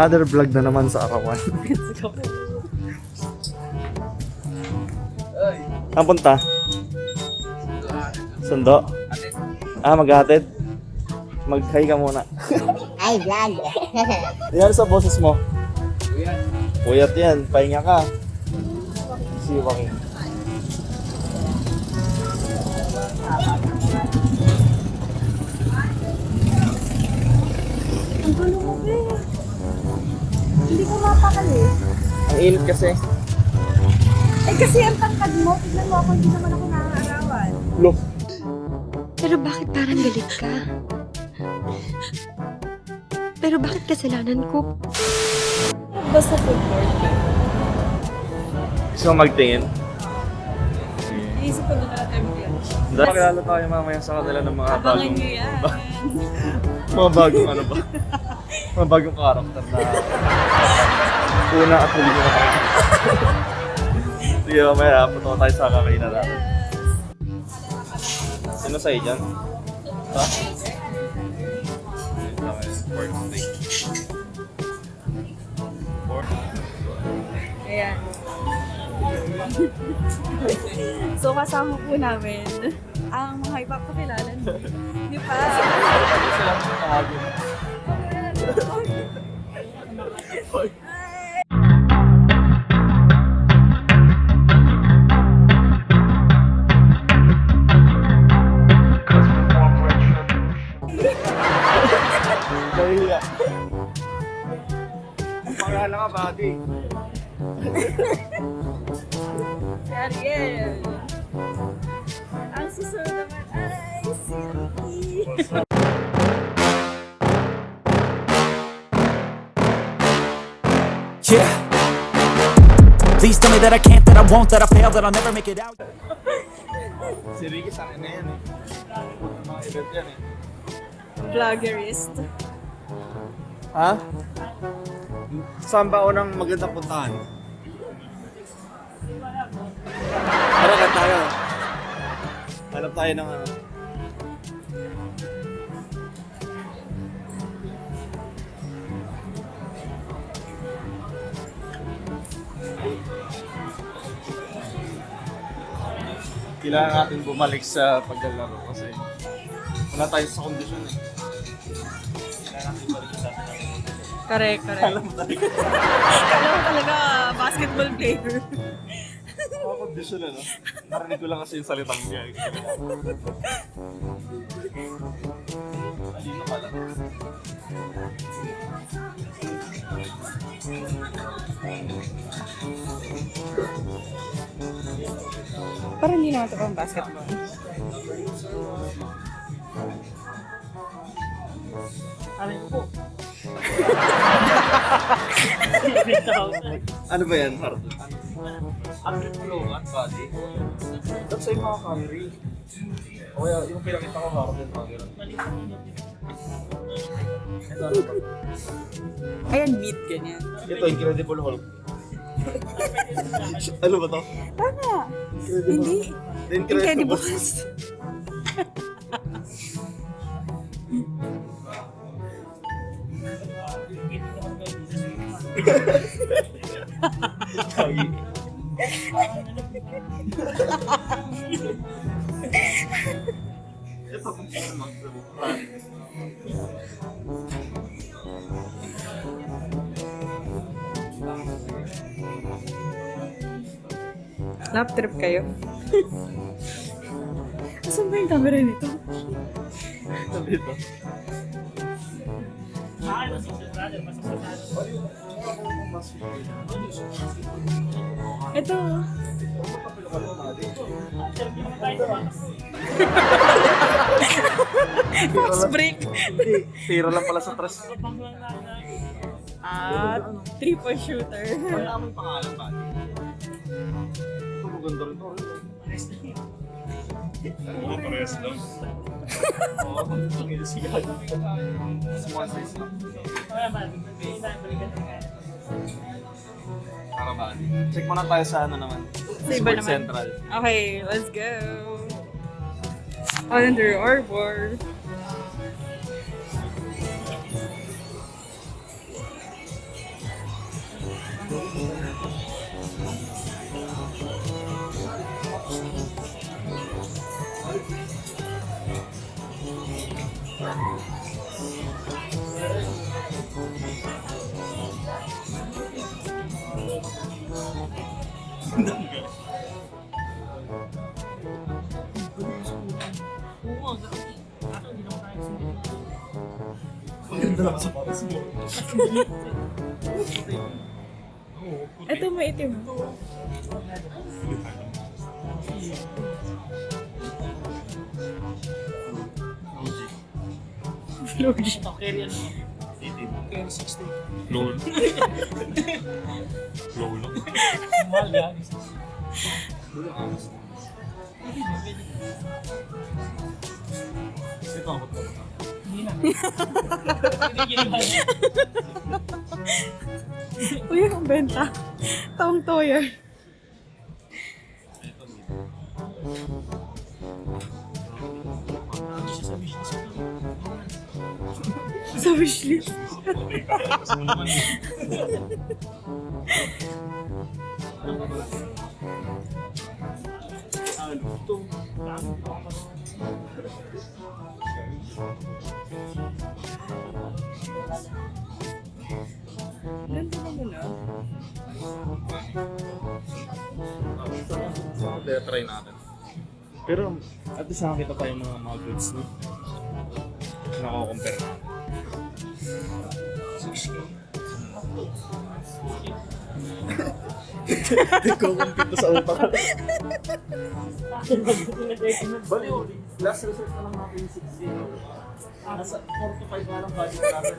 Another vlog na naman sa arawan. Saan punta? Sundo? Ah, maghatid? Mag-hi ka muna. Ay, vlog. Yan sa boses mo. Puyat yan. Pahinga ka. Si Joaquin. Ang gulo mo. Hindi ko mapakali. Ang init kasi. Eh kasi ang tangkad mo, tignan mo ako, hindi naman ako nakakarawan. Look. Pero bakit parang galit ka? Pero bakit kasalanan ko? Basta footboard. Gusto mo magtingin? Iisip ko na natin clutch. Dahil makilala tayo mamaya sa kanila ng mga Abangan bagong... nyo yan. Mga bagong ano ba? mga bagong karakter na... Una at huli na tayo. Sige, mamaya punta tayo sa kakainan natin. Sino sa'yo dyan? Ha? Pork steak. Pork? Ayan. so kasama po namin ang mga ipapakilala niyo. Di ba? Sila ang nakagin. Please tell me that I can't, that I won't, that I fail, that I'll never make it out. Si Ricky sa akin na yan eh. Mga event yan eh. Vloggerist. Ha? Saan ba unang magandang puntahan? Tara ka tayo. Hanap tayo ng ano. Kailangan natin bumalik sa paglalaro kasi wala tayo sa kondisyon eh. Kailangan natin balik sa atin. Correct, correct. Alam mo talaga. Kala mo talaga basketball player. Mga kondisyon ano? Narinig ko lang kasi yung salitang niya. Alino pala. Parang hindi naman ito pang basketball. Ano ba yan, Hard? Ano flow at body? That's ay mga calorie. O kaya yung pinakita ko hard and mga ganun. Ito ano? Ayan, meat, ganyan. Ito, Incredible Hulk. ano ba to? Tama. Incredible Hindi. The Incredible. Incredibles. Lap trip kayo. Asan ba yung camera nito? Sabi ito. Ito. Fox break. Hindi, tira lang pala sa tres. At triple shooter. Ano naman pangalan ba? Ito maganda rin to. Ano pares lang? Oo, ang sigal. Small size lang. Karabali. Check muna tayo sa ano naman. Sa iba Sports naman. Central. Okay, let's go. Under Arbor. Maganda lang sa patas mo. Ito may itim. Floji. Lol. Lol. Ito ang bato. Uy, ang benta. Taong toyer. Sa wishlist. Ganda naman ah. Kaya try natin. Pero at least nakakita tayo ng mga, mga goods no? Nako-compare natin. Nagko-compute sa utak. Baliw, last resort na lang natin yung 6 Nasa 4 to 5 na lang budget natin.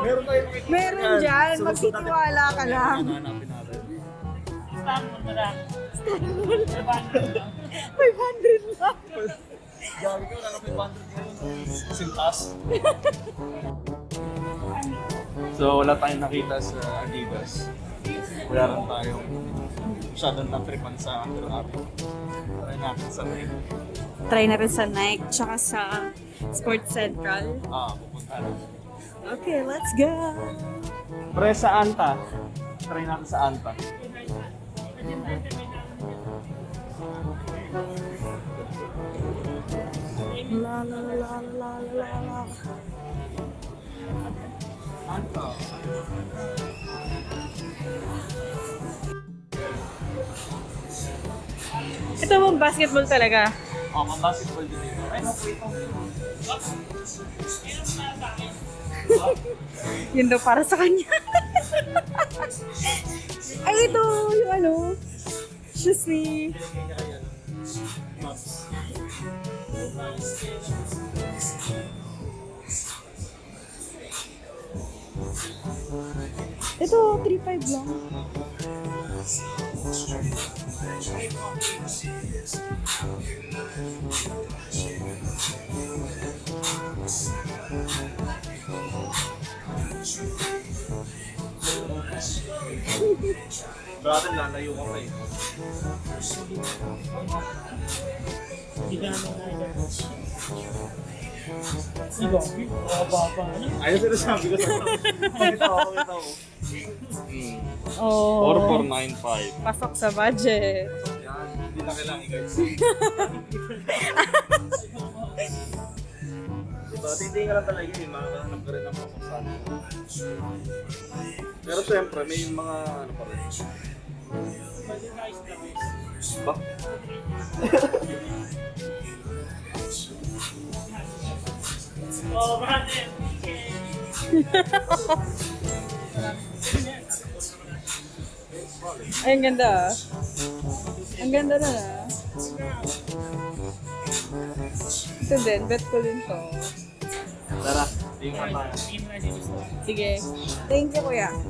Meron tayo Meron yan. dyan. Magtitiwala ka lang. Hanapin natin. 500 lang. Gagi ko, wala na 500 ngayon. Sintas. so, wala tayong nakita sa Adidas. Wala rin tayong masyadong natripan sa Armour. Try natin sa Nike. Try natin sa Nike, tsaka sa Sports Central. Ah, pupunta na. Okay, let's go! Pre, sa Anta. Try natin sa Anta. La la la la la la. Ito mo basketball talaga. Oh, mga basketball din dito. Ay. Yun daw para sa kanya. Ay, ito yung ano. Shoes ni... Maps. Ito, 3.5 lang. Brother, lalayo ka pa eh. Ayun sinasabi ko sa Pakita ko, pakita ko. Hmm. Oh. 4495. Pasok sa budget. Yan, hindi na kailangan guys. diba, titingin ka lang talaga eh, makahanap ka rin ng sa ano. Pero syempre, may mga ano pa rin. Ba? Ay, ang ganda ah. Ang ganda na ah. Ito din, bet ko din to. Tara. Sige. Thank you, kuya.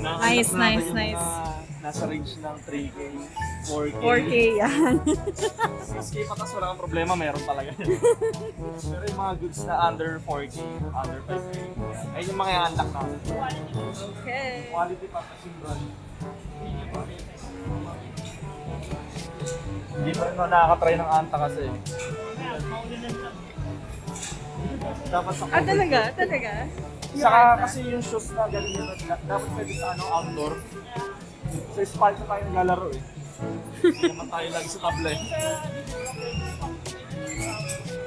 Nice, nice, nice. Nasa range ng 3K, 4K. 4K yan. 6K pa tas wala kang problema, meron talaga yan. Pero yung mga goods na under 4K, under 5K, ayun yung mga i-unlock natin. okay. Quality pa kasi brand. Hindi pa rin ako nakakatry ng Anta kasi. Dapat sa Ah, talaga? Talaga? Saka kasi yung shoes na galing nila, da- dapat pwede sa ano, outdoor. Sa spot na tayo naglalaro eh. Hindi naman tayo lagi sa table eh.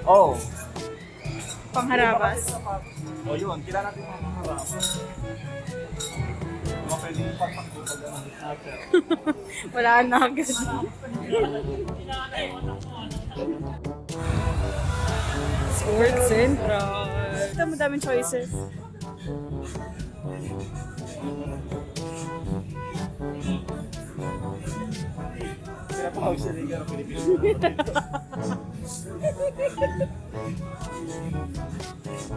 Oh. Pangharabas. O yun, kailangan natin mga. Wala na agad. Sports Central. Dami daming choices. Kaya pa ako siya ng Pilipinas.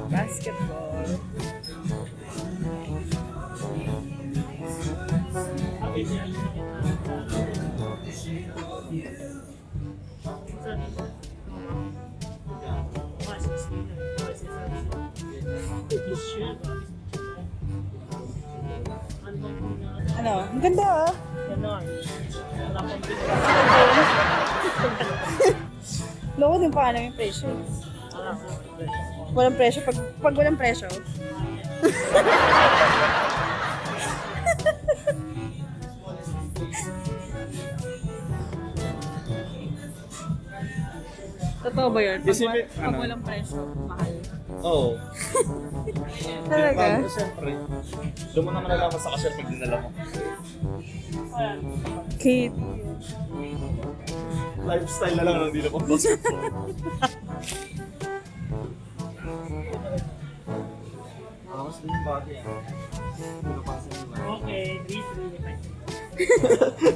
Basketball. Ano? Ang ganda ah. Loko din pa alam yung presyo. Walang presyo. Pag, pag walang presyo. Totoo ba yun? Pag, Kasi may- pag ano? walang presyo, mahal. Oo. Talaga? Bago siyempre. Doon mo naman nalaman sa cashier pag dinala mo. Kate. Lifestyle na lang nang di na pang basketball. Ah, mas din yung bagay. Hindi pa sa nila. Okay, this will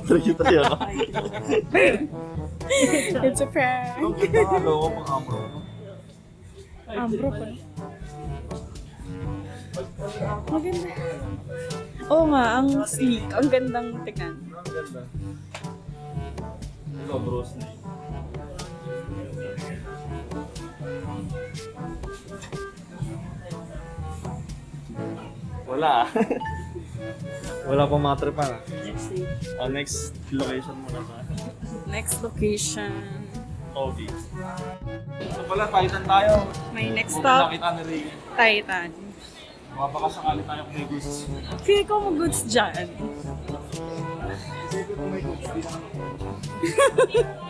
Tricky tayo, no? It's a prank. Ang ganda nga, loko pang amro. Ambro pa. Maganda. Oo nga, ang sleek. Ang gandang tingnan. Ang ganda. Ikaw, bros na Wala. Wala pa mga tripan. next day. Oh, next location mo na sa Next location. Obi. So pala, Titan tayo. May next Kung stop, nakita ni Ray, Titan. mga baka sakali tayo kung may gusto. Feel ko mo goods dyan.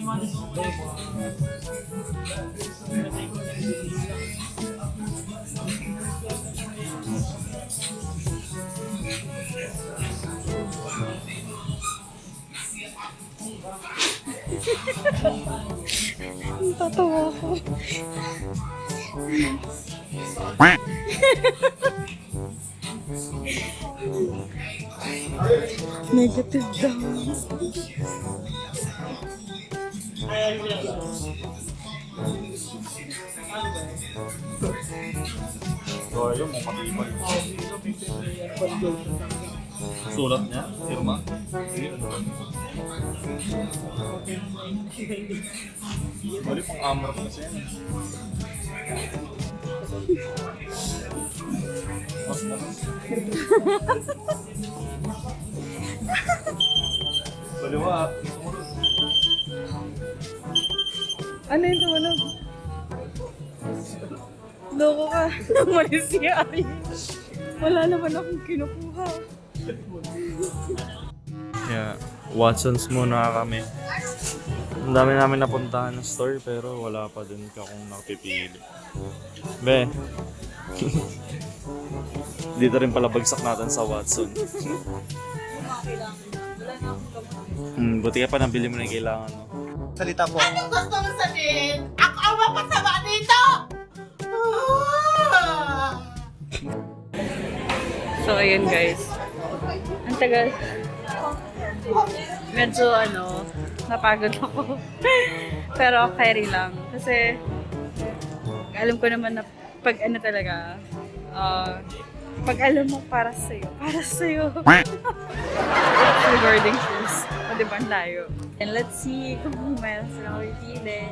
siya. May money ko. Tatawa ko. Negative daw. Yun, mong matibay. Sulat niya, firma. Bali pang amrap kasi yan. Mas na. Baliwa, Ano yung tumunog? Loko ka. Umalis si Ari. Wala naman akong kinukuha. Yeah, Watson's muna kami. Ang dami namin napuntahan ng store pero wala pa din ka kung nakapipili. Be. Dito rin pala bagsak natin sa Watson. hmm, buti ka pa nabili mo na yung kailangan mo. Salita po. gusto mo sabihin? Ako ang mapasama dito! Ah! So, ayun guys. Ang tagal. Medyo ano, napagod ako. Pero carry lang. Kasi, alam ko naman na pag ano talaga, Ah, pag alam mo para sa'yo, para sa'yo. Rewarding shoes. O, diba, ang layo. And let's see kung meron silang pipili.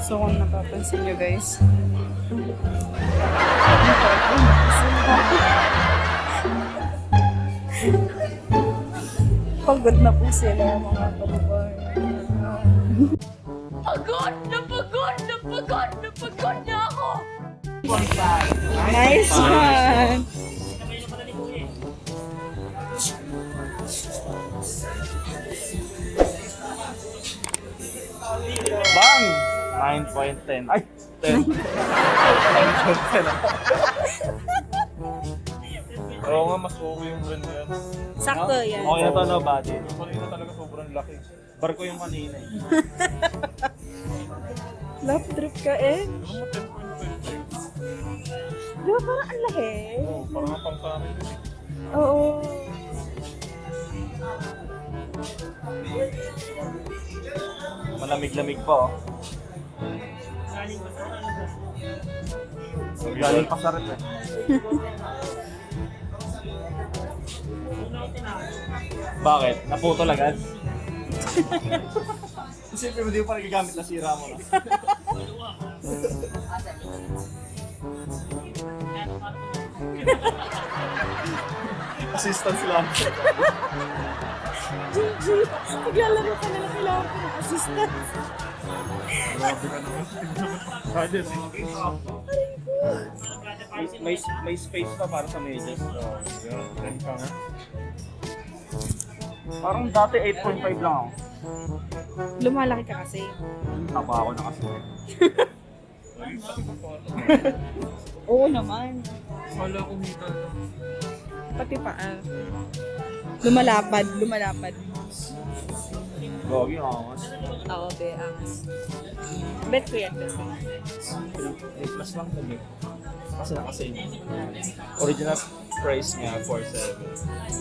So, kung napapansin nyo guys, pagod na po sila mga. Pagod na pagod na pagod na pagod! Nice one! Bang! 9.10. Ay! 10. 9.10 ako. Oo nga, mas okay yung ganyan. Sakto yan. Okay na to, no, buddy? Yung kanina talaga sobrang laki. Barko yung kanina eh. Love trip ka eh. Mo, 10.5? Di ba parang ang laki? Oo, parang ang pang sa amin. Oo. Malamig-lamig pa, oh. Galing pa sa rep, eh. Bakit? Naputol agad? Siyempre, hindi mo pa nagagamit na sira mo na. Assistance lang. GG! Paglalaro ka nila kailangan ko ng assistance. Roger, may, may, may space pa para sa medyas. So, yun. Then ka nga. Parang dati 8.5 lang ako. Lumalaki ka kasi. Taba ako na kasi. Oo naman. Wala ko mita. Pati pa ah. Lumalapad, lumalapad. Gogi, angas. Oo, be, angas. Bet ko yan kasi. 8 plus lang kami. Kasi nakasave. Original price niya, 4.7.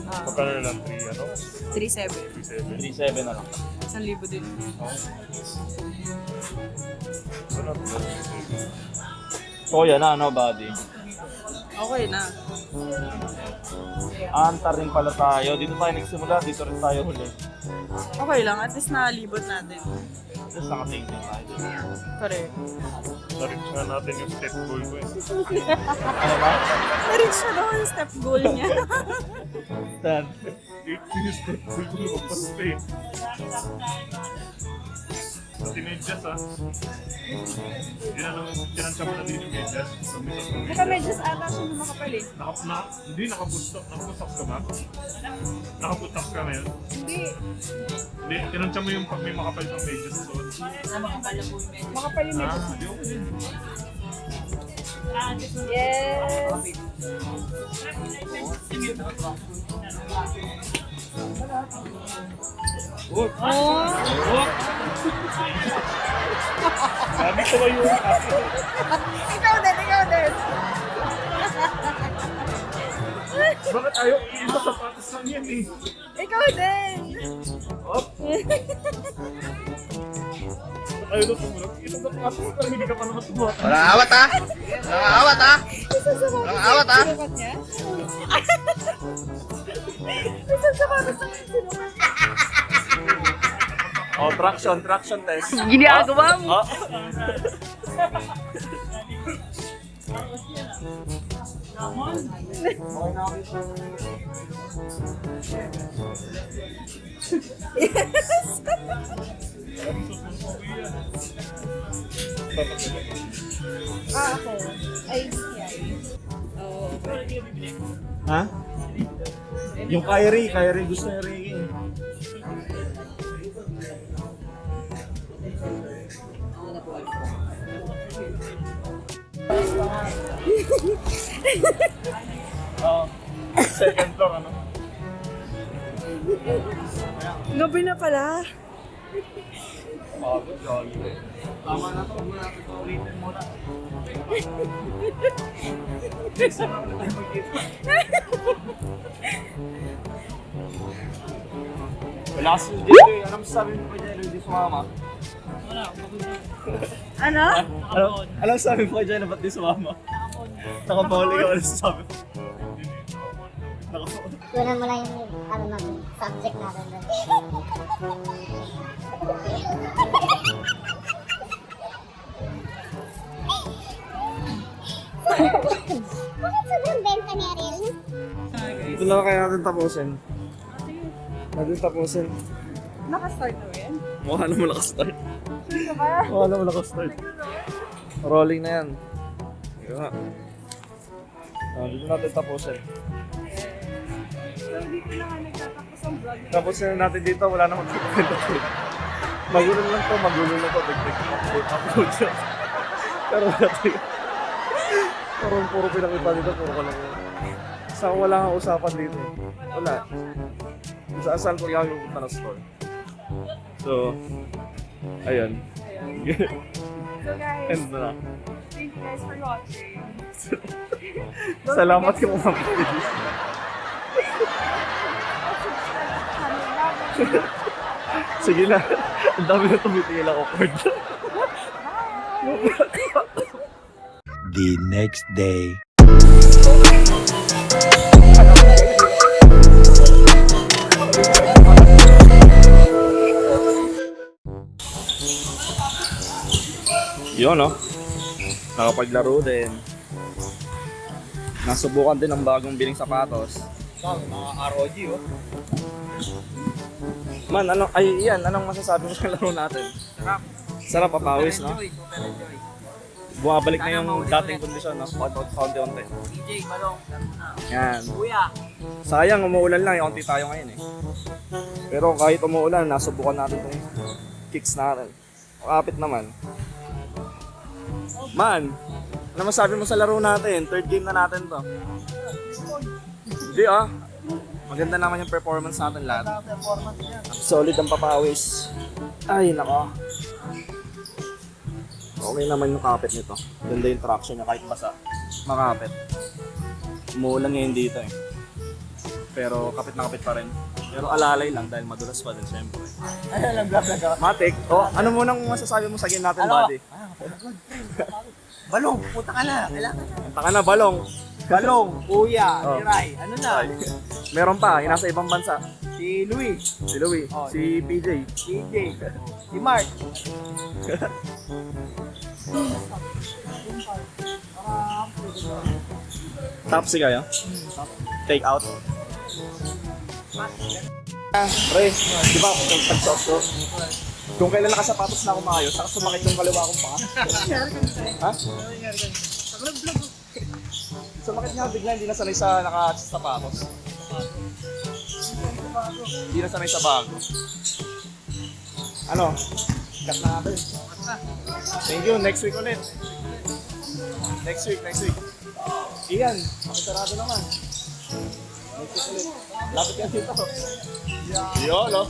Ah, Magkano na lang 3, ano? 3-7. 3.7 na lang. Isang libo din. So, yan na, ano, buddy? Okay na. Antar rin pala tayo. Dito tayo nagsimula, dito rin tayo huli. Okay lang, at least nalibot natin. Tapos nakatingin tayo. Correct. Na-reach nga natin yung step goal ko eh. Ano ba? Na-reach na daw yung step goal niya. Stand. Yung step goal ko pa Sa tinedyas ah. Yun ano, kinansya mo na din yung medyas. Sumitas ng Baka medyas. medyo ata siya na makapal eh. Naka, na, hindi, nakabustok. Nakabustok ka ba? Nakabustok ka ngayon? Hindi. Hindi, kinansya mo yung pag may makapal kang medyas sa suot. Makapal yung Ah, medyo. di ako din. Yes! Oh! Sabi ko yung Ikaw din, ikaw din! Bakit ayaw isa sapatos lang yan eh? Ikaw din! Ayaw na tumulog. Isa sapatos pero hindi ka pa naman tumulog. Walang awat ha! Walang awat ha! Isang sapatos Ang awat, ah. sinukat niya? Isang sapatos lang yung sinukat niya. Oh, traction, traction test. Ginagawa mo! Oh. Ah, ako. Ay. Oo. Ha? Yung Kyrie, Kyrie gusto niya Ricky. Oh, second floor ano? Gabi na pala. Good job. Tama na to, muna natin ito ulitin muna. Next time na tayo magkita. Wala kasi si Jello eh. Anong sabi mo kay Jello? Hindi sumama. Ano? Ano? Anong sabi mo kay Jello? Ba't di sumama? Nakabawal ikaw ano sasabi ko. Nakabawal. Kunan mo lang yung ano natin, subject natin doon. Bakit sobrang benta ni Ariel? Ito na kaya natin tapusin. Natin tapusin. Nakastart na yan? Mukha naman nakastart. Sino ba? Mukha naman nakastart. Rolling na yan. Ika nga. Ah, dito natin tapusin. So, dito na nga nagtatapos ang vlog. Tapos na natin dito, wala namang kikwento. Magulo lang to, magulo lang to. Dagdag upload siya. Pero wala tayo. Parang puro pinakita dito, puro ka lang. Sa wala kang usapan dito. eh. Wala. Saan saan ko yung pupunta ng store. So, ayun. So guys, End na thank you guys for watching. Salamat kung umakinig. Channel namin. Sige na. Ang dami na tumitingin ako, Cord. The next day. Yun, no? Nakapaglaro din. Nasubukan din ang bagong biling sapatos. Mga ROG, oh. Man, ano, ay, yan, anong masasabi mo sa laro natin? Sarap. Sarap, papawis, no? Bumabalik na yung dating kondisyon, no? Konti-konti. DJ, Balong. Yan. Kuya. Sayang, umuulan lang, konti tayo ngayon, eh. Pero kahit umuulan, nasubukan natin itong kicks natin. Kapit naman. Man, ano masabi mo sa laro natin? Third game na natin to. Hindi ah. Maganda naman yung performance natin lahat. Solid ang papawis. Ay, nako. Okay naman yung kapit nito. Ganda yung traction niya kahit basa. Makapit. Umuulan ngayon dito eh. Pero kapit na kapit pa rin. Pero alalay lang dahil madulas pa din syempre. Ano lang, bla bla bla. Matik, oh, ano munang masasabi mo sa game natin, Ano? Balong, puta ka na. Kailangan na. Kanta ka na, balong. Balong, kuya, Oh. Miray, ano na? Meron pa, yung nasa ibang bansa. Si Louis, Si Louie, Oh. si PJ. DJ, si Mark. Tapsi kayo? Take out? Pre, di ba, pag pag-shot ko, kung kailan nakasapatos na ako maayos, saka sumakit yung kaliwa kong paa. ha? Sumakit nga bigla, hindi na sanay sa nakasapatos. Hindi na sanay sa bago. Ano? Cut na natin. Thank you, next week ulit. Next week, next week. Iyan, makisarado naman. Next week ulit. Lapit ka dito. Yo, no?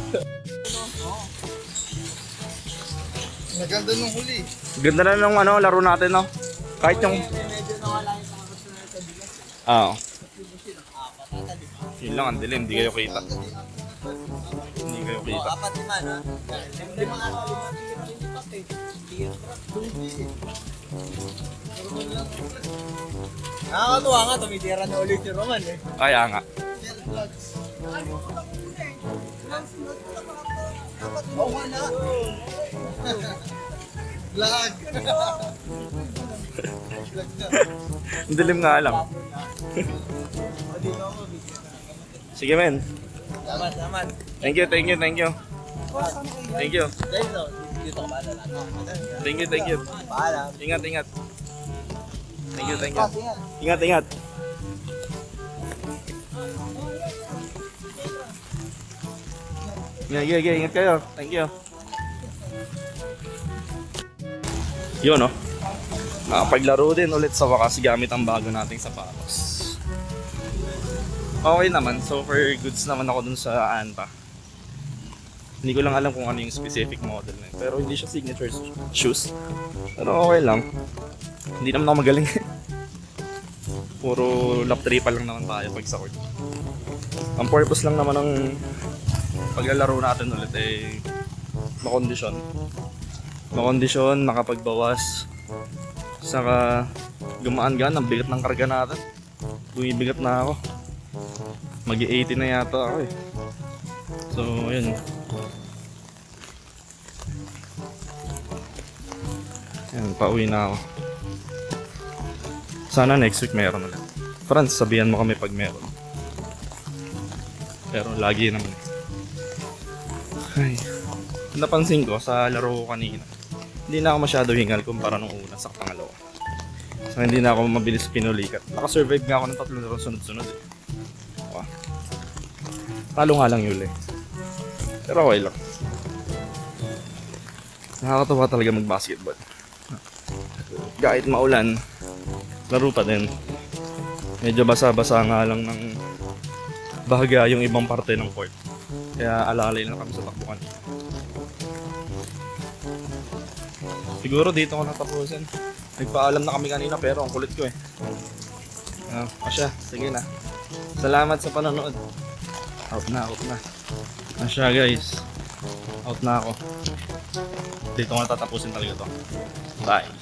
Naganda nung huli. Ganda na ng ano, laro natin, no? Kahit yung... Oo. Yun lang, ang dilim. Hindi kayo kita. Hindi kayo kita. Apat lima na. Lima ano, lima. Nakakatuwa nga, tumitira na ulit si Roman eh. Kaya nga. Oo nga na. Vlog. Ang dilim nga lang. Sige, men. Salamat, salamat. Thank you, thank you, thank you. Thank you. Thank you, thank you. Ingat, ingat. Thank you, thank you. Ingat, ingat. Yeah, yeah, yeah. Ingat kayo. Thank you. Yun, no? Nakapaglaro din ulit sa wakas gamit ang bago nating sapatos. Okay naman. So far, goods naman ako dun sa Anta. Hindi ko lang alam kung ano yung specific model na. Pero hindi siya signature shoes. Pero okay lang. Hindi naman ako magaling. Puro lap tripa lang naman tayo pag sa court. Ang purpose lang naman ng paglalaro natin ulit ay makondisyon. Makondisyon, makapagbawas Saka gumaan-gaan ang bigat ng karga natin. Bumibigat na ako. mag 80 na yata ako eh. So, yun. Yan, pauwi na ako. Sana next week meron ulit. Franz, sabihan mo kami pag meron. Pero lagi naman. Ay. Napansin ko sa laro ko kanina, hindi na ako masyado hingal kumpara nung una sa pangalawa. So hindi na ako mabilis pinulikat. Nakasurvive nga ako ng tatlong laro sunod-sunod eh. Wow. Talo nga lang yun eh. Pero okay lang. Nakakatawa talaga mag-basketball. Kahit maulan, laro pa din. Medyo basa-basa nga lang ng bahaga yung ibang parte ng court. Kaya alalay lang kami sa takbo kanina. Siguro dito ko natapusin. Nagpaalam na kami kanina pero ang kulit ko eh. Ah, Asya, sige na. Salamat sa panonood. Out na, out na. Asya guys. Out na ako. Dito ko natatapusin talaga to. Bye.